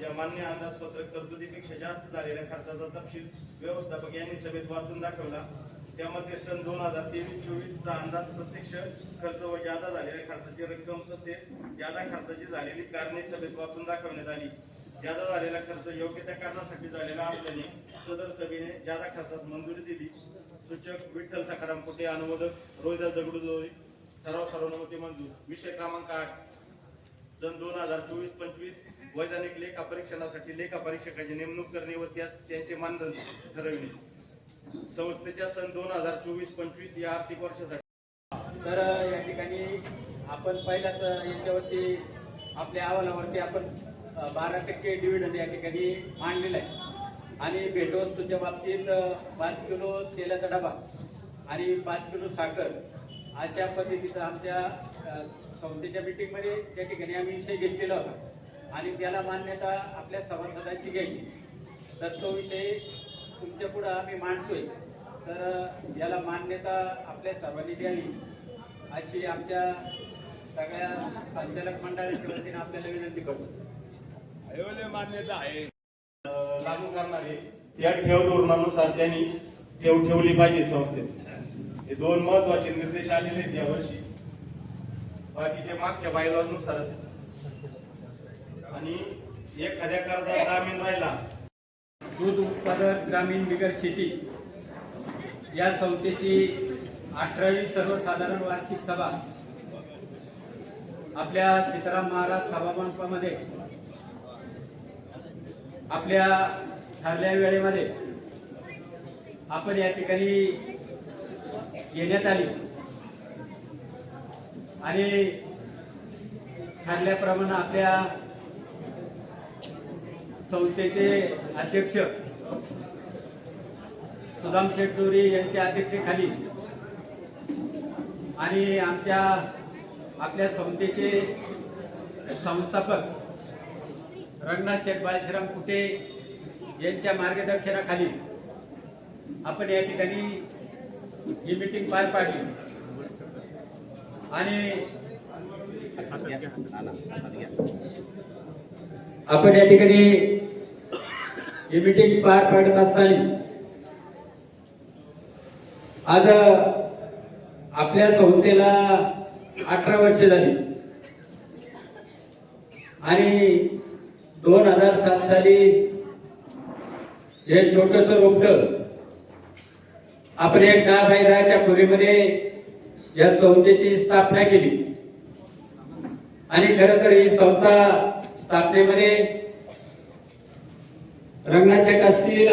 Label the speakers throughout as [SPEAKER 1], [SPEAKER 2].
[SPEAKER 1] त्याच्या मान्य अंदाजपत्रक तरतुदीपेक्षा जास्त झालेल्या खर्चाचा तपशील व्यवस्थापक यांनी सभेत वाचून दाखवला. त्यामध्ये सन दोन हजार तेवीस चोवीसचा अंदाज प्रत्यक्ष खर्च व जादा झालेल्या खर्चाची रक्कम तसेच जादा खर्चाची झालेली कारणे सभेत वाचून दाखवण्यात आली. जादा झालेला खर्च योग्य त्या कारणासाठी झालेला असल्याने सदर सभेने जादा खर्चास मंजुरी दिली. सूचक विठ्ठल सखाराम कुटे अनुमोदक रोहिदास दगडूजोरी ठराव सर्वानुमती मंजूर विषय क्रमांक आठ सन दोन हजार चोवीस पंचवीस वैधानिक लेखा परीक्षणासाठी लेखा परीक्षकाची नेमणूक करणे व त्यास त्यांचे मानधन ठरविणे संस्थेच्या सन दोन हजार चोवीस पंचवीस या आर्थिक वर्षासाठी.
[SPEAKER 2] तर या ठिकाणी आपण पहिल्याच याच्यावरती आपल्या अहवालावरती आपण बारा टक्के डिव्हिडंड या ठिकाणी मांडलेला आहे. आणि भेटवस्तूच्या बाबतीत पाच किलो तेलाचा डबा आणि पाच किलो साखर अशा पद्धतीचा आमच्या संस्थेच्या मीटिंगमध्ये त्या ठिकाणी आम्ही विषय घेतलेला होता. आणि त्याला मान्यता आपल्या सभासदांची घ्यायची. तर तो विषय तुमच्या पुढं आम्ही मांडतोय. तर याला मान्यता आपल्या सर्वांनी द्यावी. अशी आमच्या सगळ्या संचालक मंडळाच्या वतीने आपल्याला विनंती करतो.
[SPEAKER 3] मान्यता आहे.
[SPEAKER 1] लागू करणारे या ठेव धोरणानुसार त्यांनी ठेव ठेवली पाहिजे संस्थेत. हे दोन महत्त्वाचे निर्देश आलेले आहेत यावर्षी. बाकीचे मागच्या बायलॉनुसारच आणि एखाद्या कर्जात जामीन राहिला
[SPEAKER 2] दूध उत्पादक ग्रामीण बिगर शेती या संस्थेची अठरावी सर्वसाधारण वार्षिक सभा आपल्या सीताराम महाराज सभामंडपामध्ये आपल्या ठरल्या वेळेमध्ये आपण या ठिकाणी घेण्यात आली. आणि ठरल्याप्रमाणे आपल्या संस्थेचे अध्यक्ष सुदाम शेटोरी यांच्या अध्यक्षतेखाली आणि आमच्या आपल्या संस्थेचे संस्थापक रंगनाथ शेठ बाळश्राम कुटे यांच्या मार्गदर्शनाखाली आपण या ठिकाणी ही मीटिंग पार पाडली. आणि आपण या ठिकाणी ही मिटिंग पार पाडत असताना आज आपल्या संस्थेला अठरा वर्ष झाली. आणि दोन हजार सात साली हे छोटस रोपट आपण एक दहा बाय दहाच्या खोलीमध्ये या संस्थेची स्थापना केली. आणि खर तर ही संस्था स्थापनेमध्ये रंगनाशक असतील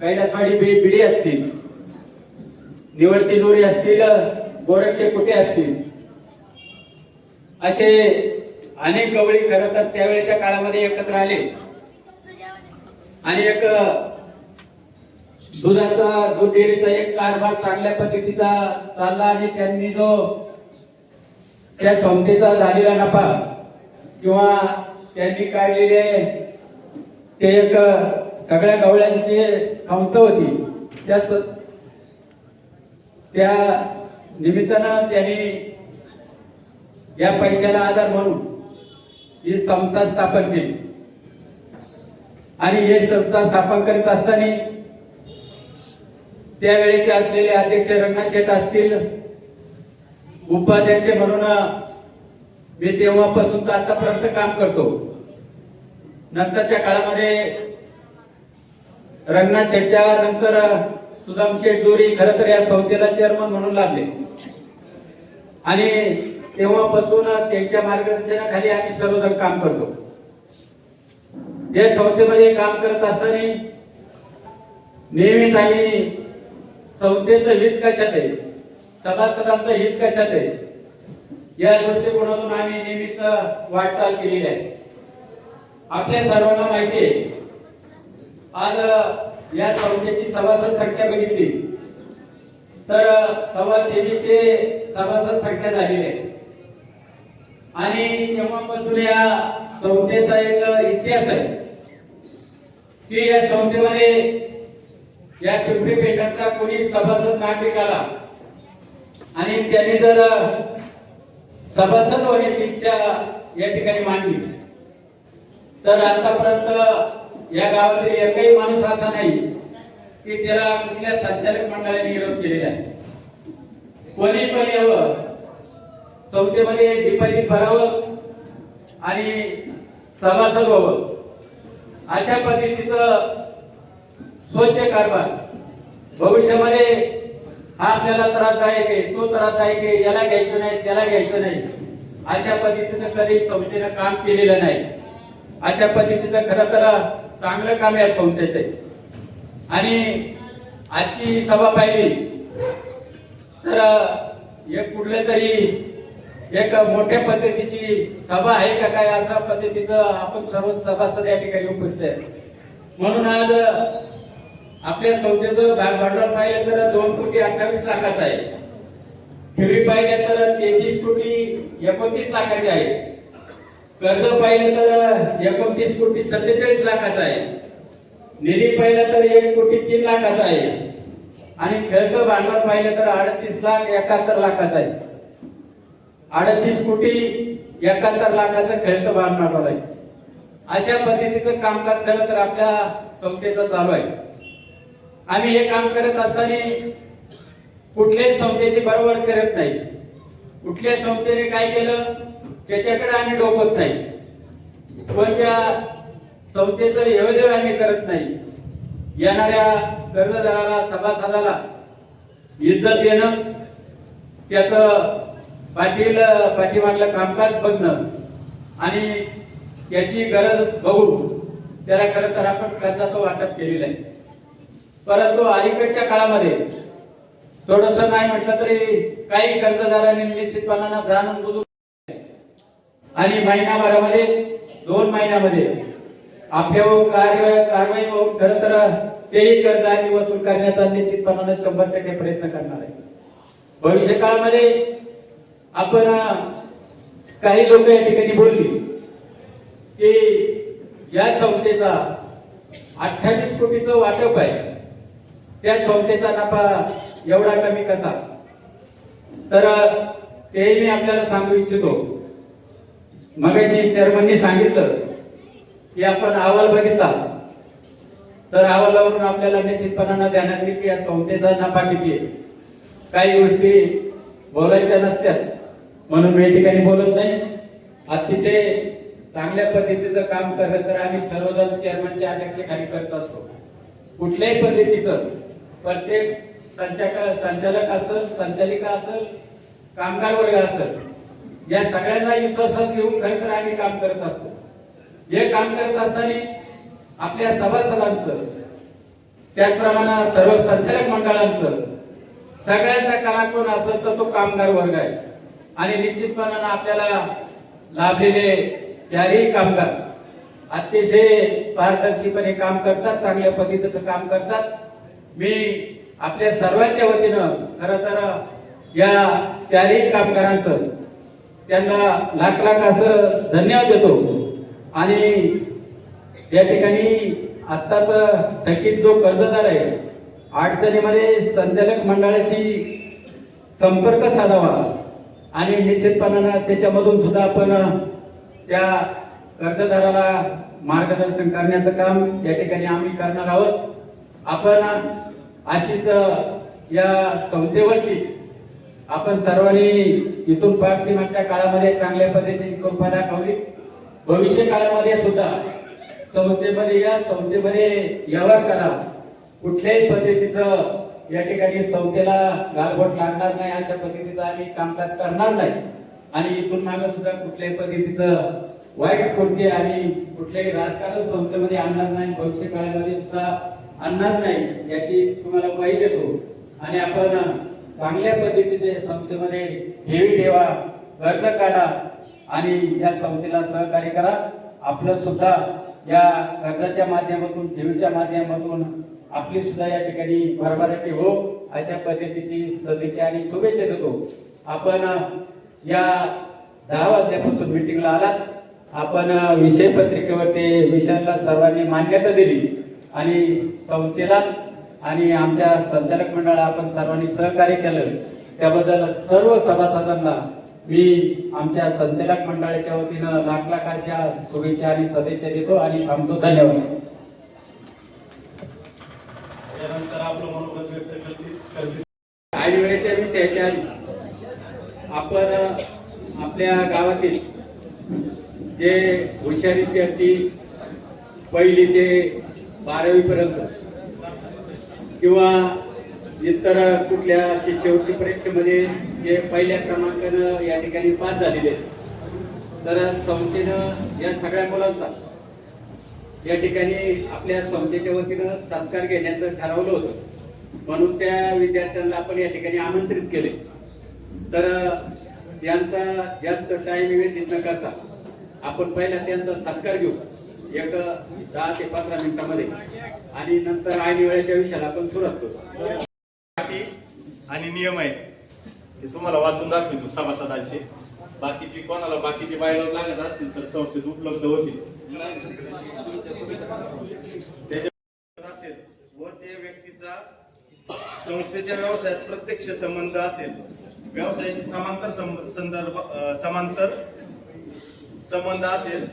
[SPEAKER 2] कैलासवाडी बिडी असतील निवडती दोरी असतील गोरक्षे कुठे असतील असे अनेक गवळी खरं तर त्यावेळेच्या काळामध्ये एकत्र आले. आणि एक दुधाचा दूध डेअरीचा एक कारभार चांगल्या पद्धतीचा चालला आणि त्यांनी जो त्या संस्थेचा झालेला नफा किंवा त्यांनी काढलेले ते एक सगळ्या गवळ्यांची संस्था होती. त्या त्या निमित्तानं त्यांनी या पैशाला आधार म्हणून ही संस्था स्थापन केली. आणि हे संस्था स्थापन करीत असताना त्यावेळेचे असलेले अध्यक्ष रंगनाथ शेठ असतील. उपाध्यक्ष म्हणून मी तेव्हापासून तर आतापर्यंत काम करतो. नंतरच्या काळामध्ये रंगनाथ शेठच्या नंतर सुदाम शेठ दोरी खरं तर या संस्थेला चेअरमन म्हणून लागले. आणि तेव्हापासून त्यांच्या मार्गदर्शनाखाली आम्ही सर्वजण काम करतो. या संस्थेमध्ये काम करत असताना नेहमीच आम्ही संस्थेचं हित कशात आहे? सभासदांचं हित कशात आहे? या दृष्टिकोनातून आम्ही नेहमीच वाटचाल केलेली आहे. आपल्या सर्वांना माहिती आहे आज या संस्थेची सभासद संख्या बघितली. तर सव्वा तेवीसशे सभासद संख्या झालेली आहे. आणि तेव्हापासून या संस्थेचा एक इतिहास आहे. की या संस्थेमध्ये या पिंपरी पेठातला कोणी सभासद नागरिक आला आणि त्याने जर सभासद होण्याची इच्छा या ठिकाणी मांडली. तर आतापर्यंत या गावातील एकही माणूस असा नाही की त्याला कुठल्या संचालक मंडळाने विरोध केलेला आहे. कोणी पण यावं. संस्थेमध्ये डिपॉझिट भरावं आणि सभासद व्हावं. अशा पद्धतीचं स्वच्छ कारभार. भविष्यामध्ये हा आपल्याला त्रासदायक आहे तो त्रासदायक आहे याला घ्यायचं नाही त्याला घ्यायचं नाही. अशा पद्धतीचं कधी संस्थेनं काम केलेलं नाही. अशा पद्धतीचं खरं तर चांगलं काम या संस्थेचं आहे. आणि आजची सभा पाहिली तर एक कुठलं तरी एक मोठ्या पद्धतीची सभा आहे का काय अशा पद्धतीचं आपण सर्व सभासद या ठिकाणी उपस्थित आहे म्हणून आज आपल्या संस्थेचं भाग भांडवल पाहिलं तर दोन कोटी अठ्ठावीस लाखाचं आहे. ठेवी पाहिलं तर तेहतीस कोटी एकोणतीस लाखाचे आहे. कर्ज पाहिलं तर एकोणतीस कोटी सत्तेचाळीस लाखाचं आहे. निधी पाहिलं तर एक कोटी तीन लाखाचा आहे. आणि खेळतं भांडवल पाहिलं तर अडतीस लाख एकाहत्तर लाखाचं आहे. अडतीस कोटी एकाहत्तर लाखाचं खेळतं भांडवल आहे. अशा पद्धतीचं कामकाज खरं तर आपल्या संस्थेचं चालू आहे. आम्ही हे काम करत असताना कुठल्याही संस्थेची बरोबर करत नाही. कुठल्या संस्थेने काय केलं त्याच्याकडे आम्ही डोकत नाही. कोणत्या संस्थेचं एवढे आम्ही करत नाही. येणाऱ्या कर्जदाराला सभासदाला इज्जत देणं त्याचं पाठील पाठीमागलं कामकाज बघणं आणि त्याची गरज बघून त्याला खरं तर आपण कर्जाचं वाटप केलेलं आहे. परंतु अलीकडच्या काळामध्ये थोडस नाही म्हटलं तरी काही कर्जदारांनी निश्चितपणानं जाणून बुजून आणि महिनाभरामध्ये दोन महिन्यामध्ये आपल्यावर कार्य कारवाई होऊन खरं तर तेही कर्ज आणि वसूल करण्याचा निश्चितपणाने शंभर टक्के प्रयत्न करणार आहे. भविष्य काळामध्ये आपण काही लोक या ठिकाणी बोलली की या संस्थेचा अठ्ठावीस कोटीचं वाटप आहे. त्या संस्थेचा नफा एवढा कमी कसा? तर तेही ते मी आपल्याला सांगू इच्छितो. मगाशी चेअरमननी सांगितलं की आपण अहवाल बघितला. तर अहवालावरून आपल्याला निश्चितपणानं ध्यानात येईल की या संस्थेचा नफा किती आहे. काही गोष्टी बोलायच्या नसत्यात. म्हणून मी या ठिकाणी बोलत नाही. अतिशय चांगल्या पद्धतीचं काम करत तर आम्ही सर्वजण चेअरमनच्या अध्यक्षेखाली करत असतो. कुठल्याही पद्धतीचं. प्रत्येक संचालक संचालक असेल संचालिका असेल कामगार वर्ग असेल या सगळ्यांना विश्वासात घेऊन खरं तर आम्ही काम करत असतो. हे काम करत असताना आपल्या सभासदांचं त्याचप्रमाणे सर्व संचालक मंडळांचं सगळ्यांचा कला असेल तर तो कामगार वर्ग आहे. आणि निश्चितपणानं आपल्याला लाभलेले चारही कामगार अतिशय पारदर्शीपणे काम करतात चांगल्या पद्धतीचं काम करतात. मी आपल्या सर्वांच्या वतीनं खरं तर या चारही कामगारांचं त्यांना लाख लाख असं धन्यवाद देतो. आणि या ठिकाणी आत्ताच थकीत जो कर्जदार आहे अडचणीमध्ये संचालक मंडळाशी संपर्क साधावा आणि निश्चितपणानं त्याच्यामधून सुद्धा आपण त्या कर्जदाराला मार्गदर्शन करण्याचं काम या ठिकाणी आम्ही करणार आहोत. आपण अशीच या संस्थेवरती आपण सर्वांनी इथून मागच्या काळामध्ये चांगल्या पद्धतीची कृपा दाखवली भविष्य काळामध्ये सुद्धा संस्थेमध्ये या संस्थेमध्ये व्यवहार करा. कुठल्याही पद्धतीचं या ठिकाणी संस्थेला गालबोट लागणार नाही अशा पद्धतीचं आम्ही कामकाज करणार नाही. आणि इथून मागे सुद्धा कुठल्याही पद्धतीचं वाईट कृती आणि कुठल्याही राजकारण संस्थेमध्ये आणणार नाही. भविष्य काळामध्ये सुद्धा आणणार नाही याची तुम्हाला ग्वाही देतो. आणि आपण चांगल्या पद्धतीचे संस्थेमध्ये ठेवी ठेवा कर्ज काढा आणि या संस्थेला सहकार्य करा. आपलं सुद्धा या कर्जाच्या माध्यमातून ठेवीच्या माध्यमातून आपली सुद्धा या ठिकाणी भरभराटी हो अशा पद्धतीची सदिच्छा आणि शुभेच्छा देतो. आपण या दहा वाजल्यापासून मिटिंगला आलात. आपण विषय पत्रिकेवरती विषयाला सर्वांनी मान्यता दिली. आणि संस्थेला आणि आमच्या संचालक मंडळाला आपण सर्वांनी सहकार्य केलं. त्याबद्दल सर्व सभासदांना मी आमच्या संचालक मंडळाच्या वतीनं लाख लाख अशा शुभेच्छा आणि सदिच्छा देतो आणि थांबतो. धन्यवाद.
[SPEAKER 1] व्यक्त
[SPEAKER 2] वेळेच्या विषयाच्या आपण आपल्या गावातील जे हुशार विद्यार्थी पहिली ते बारावी पर्यंत किंवा इतर कुठल्या शिष्यवृत्ती परीक्षेमध्ये जे पहिल्या क्रमांकानं या ठिकाणी पास झालेले आहेत. तर संस्थेनं या सगळ्या मुलांचा या ठिकाणी आपल्या संस्थेच्या वतीनं सत्कार घेण्याचं ठरवलं होतं. म्हणून त्या विद्यार्थ्यांना आपण या ठिकाणी आमंत्रित केले. तर त्यांचा जास्त टाईम व्यतीत न करता आपण पहिला त्यांचा सत्कार घेऊ. एक दहा ते पंधरा मिनिटामध्ये. आणि नंतर ऐन वेळेच्या विषयाला आपण सुरुवात करू.
[SPEAKER 1] आणि नियम आहेत. ते तुम्हाला वाचून दाखवतो सभासदांचे. बाकीची कोणाला बाकीची बायला लागत असतील तर संस्थेत उपलब्ध होतील. असेल व त्या व्यक्तीचा संस्थेच्या व्यवसायात प्रत्यक्ष संबंध असेल. व्यवसायाशी समांतर संदर्भ समांतर संबंध असेल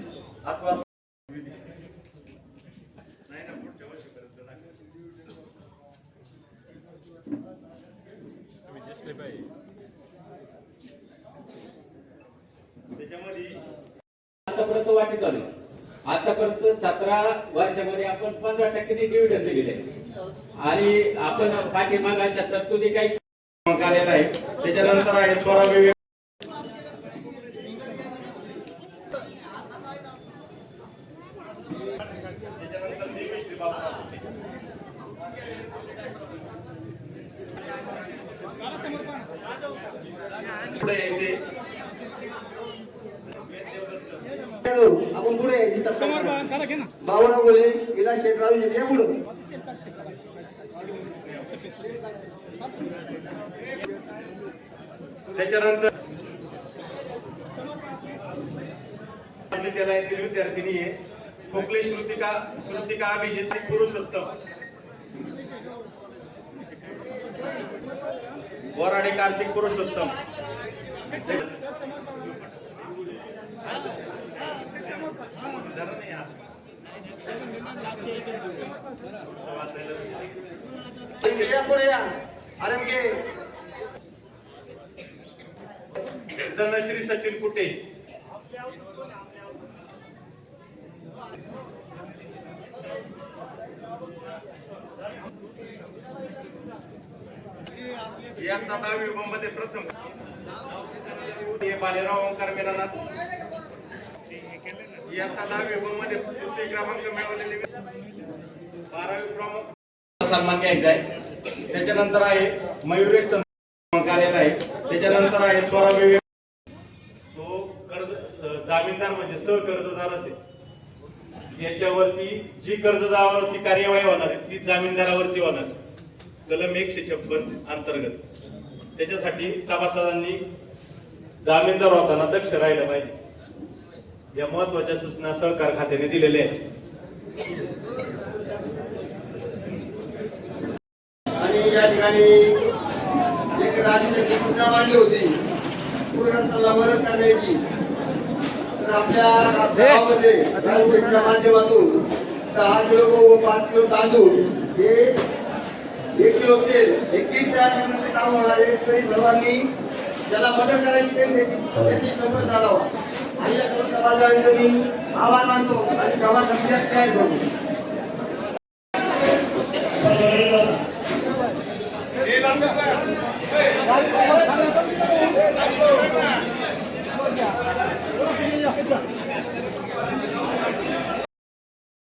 [SPEAKER 1] अथवा नाही ना पुढच्या वर्षीपर्यंत त्याच्यामध्ये
[SPEAKER 2] आतापर्यंत वाटत आलो आतापर्यंत सतरा वर्षामध्ये आपण पंधरा टक्के डिव्हिडंड दिलेले आहे. आणि आपण पाठीमागाच्या अशा तरतुदी काही
[SPEAKER 1] आलेला आहे त्याच्यानंतर आहे स्वरा पुढे यायचे.
[SPEAKER 4] आपण पुढे बाबूराव बोले विलास शेठराव शेठ या पुढे.
[SPEAKER 1] त्याच्यानंतर विद्यालयातील विद्यार्थिनी आहे खोकले श्रुतिका श्रुतिका अभिजित पुरुषोत्तम. वराडे कार्तिक पुरुषोत्तम.
[SPEAKER 4] या या
[SPEAKER 1] धनश्री सचिन कुटे. इयत्ता दहावी विभागामध्ये प्रथम. हे बालेराव ओंकार मेलानाथ इयत्ता दहावी विभागामध्ये तृतीय क्रमांक मिळवलेले बारावी क्रमांक. सन्मान घ्यायचा आहे. त्याच्यानंतर आहे मयुरेश सन्मान आलेला आहे. त्याच्यानंतर आहे स्वरा तो कर्ज जामीनदार म्हणजे सहकर्जदारच आहे. याच्यावरती जी कर्जदारावरती कार्यवाही होणार आहे ती जामीनदारावरती होणार कलम एकशे छप्पन अंतर्गत. त्याच्यासाठी सभासदांनी जामीनदार होताना दक्ष राहिलं पाहिजे. या महत्त्वाच्या सूचना सहकार खात्याने दिलेल्या आहेत.
[SPEAKER 4] आणि या ठिकाणी एक राजकीय सूचना मांडली होती. पूरग्रस्तांना मदत करण्याची. तर आपल्या गावामध्ये राजशेठच्या माध्यमातून दहा किलो व पाच किलो तांदूळ हे एक किलो तेल हे तीन चार काम होणार आहे तरी सर्वांनी ज्याला मदत करायची त्याची त्याची संघ आणि या सर्व मी मानतो आणि सभा संख्या तयार करतो